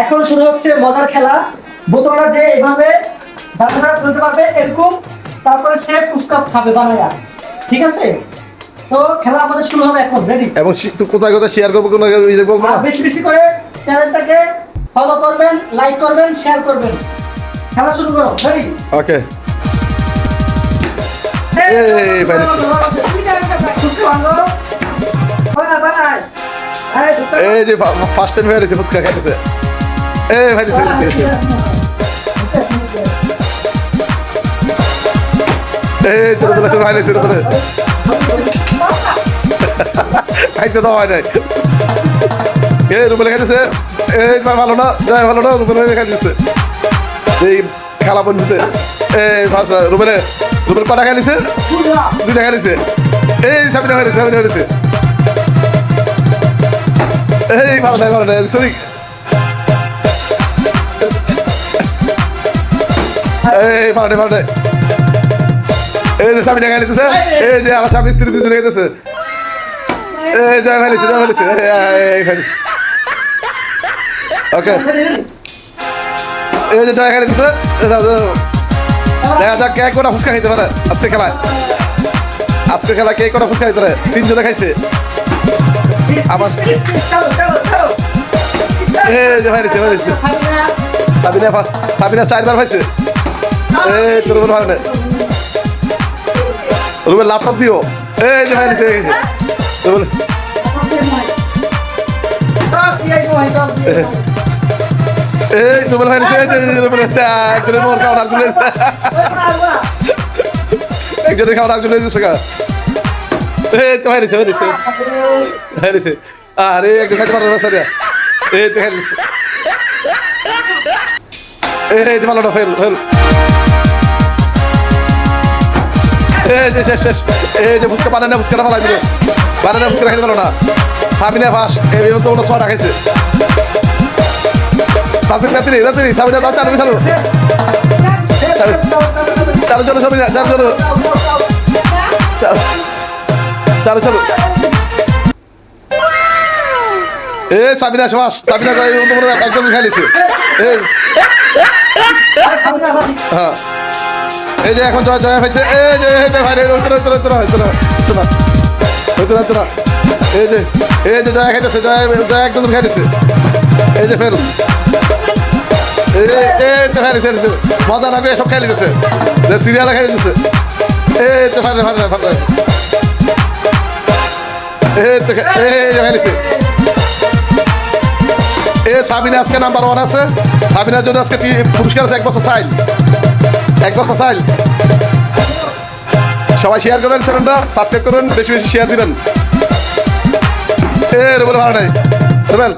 এখন শুরু হচ্ছে মজার খেলা। বোতলটা যে এভাবে দাঁড়াটা তুলতে পারবে এরকম তারপরে সে ফুচকা খাবে বানায়া। ঠিক আছে? তো খেলা আমাদের শুরু হবে এখন রেডি এবং কোথায় কোথায় শেয়ার করব কোনো ইয়ে বলব না? বেশি বেশি করে চ্যানেলটাকে ফলো করবেন লাইক করবেন শেয়ার করবেন। খেলা শুরু করো রেডি ওকে এই, যে ফার্স্ট টাইম হয়ে গেছে ফুচকা খাইতেছে এই ভাই এই তোর তোর শুরু হয়নি তোর তোর খাইতে দেওয়া হয় নাই। এই রুবেলে খাইতেছে এই ভাই ভালো না, যাই, ভালো না রুবেলে খাইতেছে এই খেলা বন্ধুতে, এই ফার্স্ট রুবেলে রুবেল কটা খাইছে দুইটা খেলেছে এই সাবিনা খেলেছে সাবিনা খেলেছে এই ভালো নাই ভালো নাই, সরি। এই নাই ভালো এই যে সাবিনা খেলেছে এই যে আমার স্বামী স্ত্রী দুজনে খেতেছে এই, যা ফেলেছে যা ফেলেছে ওকে। এই যে যা খেলেছে দেখা যাক কে কোটা ফুচকা খাইতে পারে আজকে খেলায়। আজকে খেলা কে কোটা ফুচকা খাইতে পারে? তিনজনে খাইছে। আবার এই যে ফেলেছে ফেলেছে সাবিনা সাবিনা চারবার পাইছে এই, তোর উপর ভালো না। রুবেল ল্যাপটপ দিও। ফেলেছে রুবেল এই রুবেল ফেলেছে এই যে রুবেল একজনের মোর খাওয়া একজনের একজনের খাওয়া একজনের দিচ্ছে গা। এই, তো ফেলেছে ফেলেছে ফেলেছে আরে, একজন খাইতে পারো না, সারিয়া। এই, তো ফেলেছে এই যে ভালোটা ফেল ফেল। এই যে, শেষ শেষ। এই যে, ফুচকা বানানা ফুচকাটা ফেলাই দিল। বানানা ফুচকা খাইতে পারো না। সাবিনা ফাঁস, এই তো ওটা ছটা খাইছে তাড়াতাড়ি তাড়াতাড়ি তাড়াতাড়ি সাবিনা তাড়াতাড়ি চালু চালু চালু চালু সাবিনা চালু চালু চালু চালু এ সাবিনা সমাস সাবিনা একদম খেলেছে এই এই যে এখন জয় জয় হয়েছে। এই যে যে ভাই উত্তরা উত্তরা উত্তরা উত্তরা উত্তরা উত্তরা উত্তরা এই যে এই যে জয় খাইতেছে, জয় জয় একদম খাইতেছে। এই যে ফের। মজা লাগবে, সব খাই দিতেছে সিরিয়ালে খাই দিতেছে এই তো ফারে ফারে ফারে এই তো খা- এই যে খাইতেছে এ সাবিনা আজকে নাম্বার ওয়ান আছে। সাবিনার জন্য আজকে পুরস্কার আছে? এক বছর চাইল। এক বছর চাইল। সবাই শেয়ার করবেন চ্যানেলটা সাবস্ক্রাইব করবেন, বেশি বেশি শেয়ার দিবেন। এ, রুবেল ভালো নাই। রুবেল